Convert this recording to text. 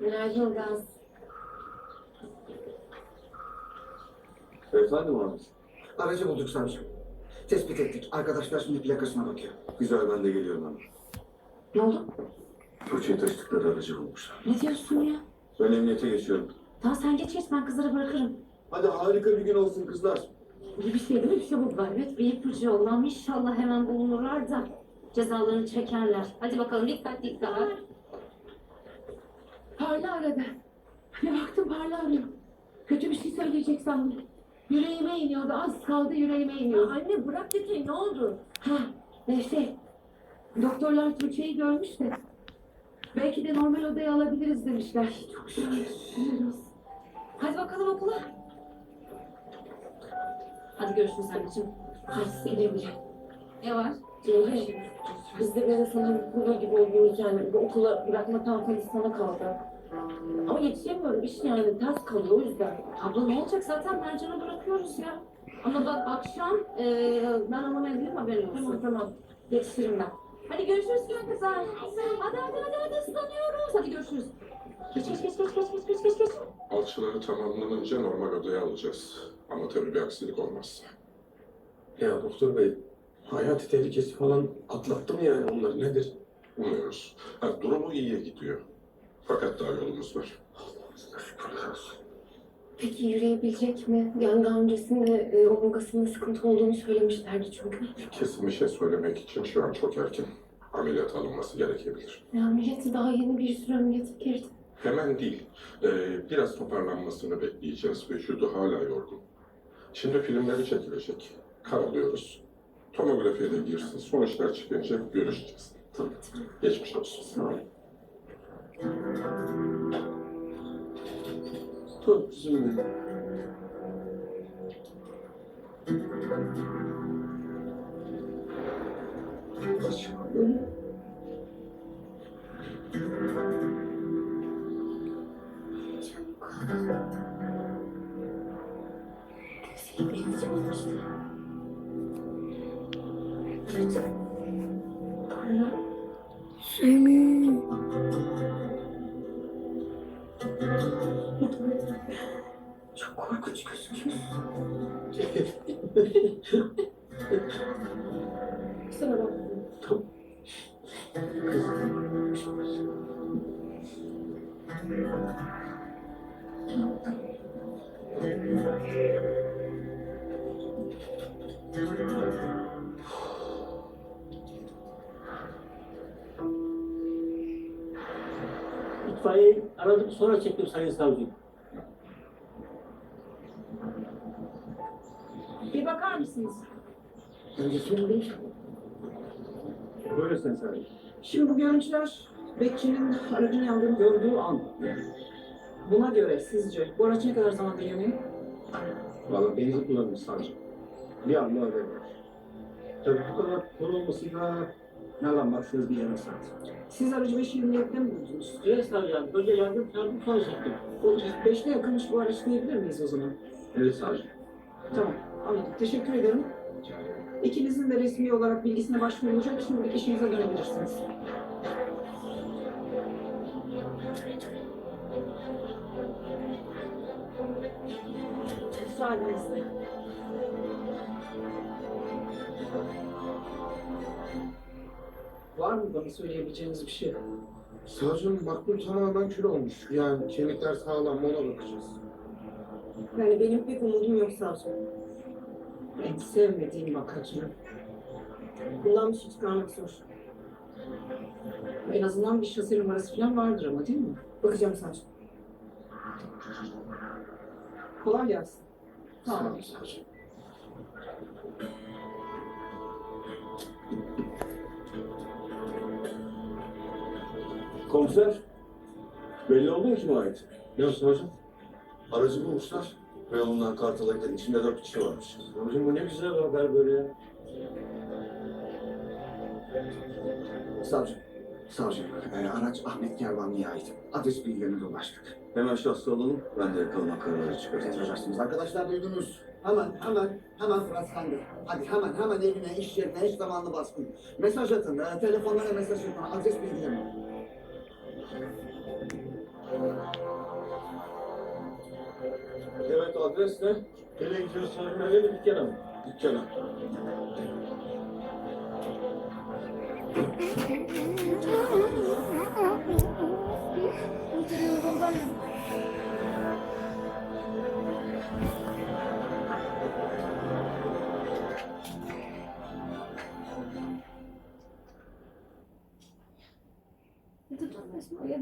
Günaydın. Efendim Ahmet. Aracı bulduk savcım. Tespit ettik. Arkadaşlar şimdi plakasına bakıyor. Güzel ben de geliyorum hemen. Ne oldu? Tuğçe'yi taşıdıkları aracı bulmuşlar. Ne diyorsun ya? Ben emniyete geçiyorum. Tamam sen geç geç ben kızları bırakırım. Hadi harika bir gün olsun kızlar. Bir şey değil mi? Bir şey buldular. Evet bir ipucu Allah'ım inşallah hemen bulunurlar da cezalarını çekerler. Hadi bakalım dikkat dikkat. Parla aradı. Bir baktım Parla arıyor. Kötü bir şey söyleyecek sandım. Yüreğime iniyordu. Az kaldı yüreğime iniyordu. anne bırak Dike'yi ne oldu? Ha, neyse. Doktorlar Tuğçe'yi görmüş de. Belki de normal odaya alabiliriz demişler. Çok şükür. Hadi bakalım okula. Hadi görüşürüz anneciğim. Hadi güle güle. Ne var? biz de böyle sana burada gibi oluyoruz yani bu okula bırakma tantanız sana kaldı. Ama yetişemiyorum iş yani ters kalıyor o yüzden. Abla ne olacak zaten Mercan'a bırakıyoruz ya. Ama bak akşam e, ben ona evliyim haberin olsun. Tamam tamam yetişirim ben. Hadi görüşürüz kanka sen. Hadi hadi hadi hadi ıslanıyoruz. Hadi görüşürüz. Geç geç geç geç geç geç geç geç. Alçıları tamamlanınca normal odaya alacağız. Ama tabii bir aksilik olmaz. Ya doktor bey hayati tehlikesi falan atlattı mı yani onlar nedir? Umuyoruz. Ha, durumu iyiye gidiyor. Fakat daha yolumuz var. Şükürler olsun. Peki yürüyebilecek mi? Yani daha öncesinde e, omurgasında sıkıntı olduğunu söylemişlerdi çünkü. Kesin bir şey söylemek için şu an çok erken. Ameliyat alınması gerekebilir. Ya ameliyatı daha yeni bir sürü ameliyata girdi. Hemen değil. Ee, biraz toparlanmasını bekleyeceğiz. Vücudu hala yorgun. Şimdi filmleri çekilecek. Kan alıyoruz tomografiye de girsin. Sonuçlar çıkınca görüşeceğiz. Geçmiş olsun. Çok üzüldüm. Çok. Çok. 睡着。睡眠。ちょっと怖い口すぎる。そうなの。İtfaiyeyi aradım sonra çektim sayın savcım. Bir bakar mısınız? Buyurun sayın. Şimdi bu görüntüler bekçinin aracın yandığını gördüğü an. Buna göre sizce bu araç ne kadar zamandır yanıyor? Valla benzin kullanmış savcım. Bir anda haber var. Tabii bu kadar kurulması da baksanız bir yarım saat. Siz aracı 5.27'de mi buldunuz? Evet savcım. Önce yardım çağırdım sonra çektim. O 5'te yakınmış bu araç diyebilir miyiz o zaman? Evet savcım. Tamam, anladım. Teşekkür ederim. İkinizin de resmi olarak bilgisine başvurulacak. Şimdi işinize dönebilirsiniz. Müsaadenizle. Var mı bana söyleyebileceğiniz bir şey? Savcım makbul tamamen kül olmuş. Yani kemikler sağlam ona bakacağız. Yani benim pek umudum yok savcım. En sevmediğim vakacı. Bundan bir şey çıkarmak zor. En azından bir şase numarası falan vardır ama değil mi? Bakacağım savcım. Kolay gelsin. Sağ Tamam. olun savcım. Komiser. Belli oldu mu kime ait? Ne o savcım? Aracı bulmuşlar. Ve ondan Kartal'a giden içinde dört kişi varmış. Savcım bu ne güzel bir haber böyle ya. Savcım. Savcım. e, araç Ahmet Kervanlı'ya ait. Adres bilgilerini dolaştık. Hemen şahsı alalım. Ben de yakalama kararı çıkartacağım. Emredersiniz. Arkadaşlar duydunuz. Hemen hemen hemen Fırat sende. Hadi hemen hemen evine, iş yerine, eş zamanlı baskın. Mesaj atın. E, telefonlara mesaj atın. Adres bilgilerini. Adres ne? Televizyon salonları bir kere mi? Dükkana. Ja,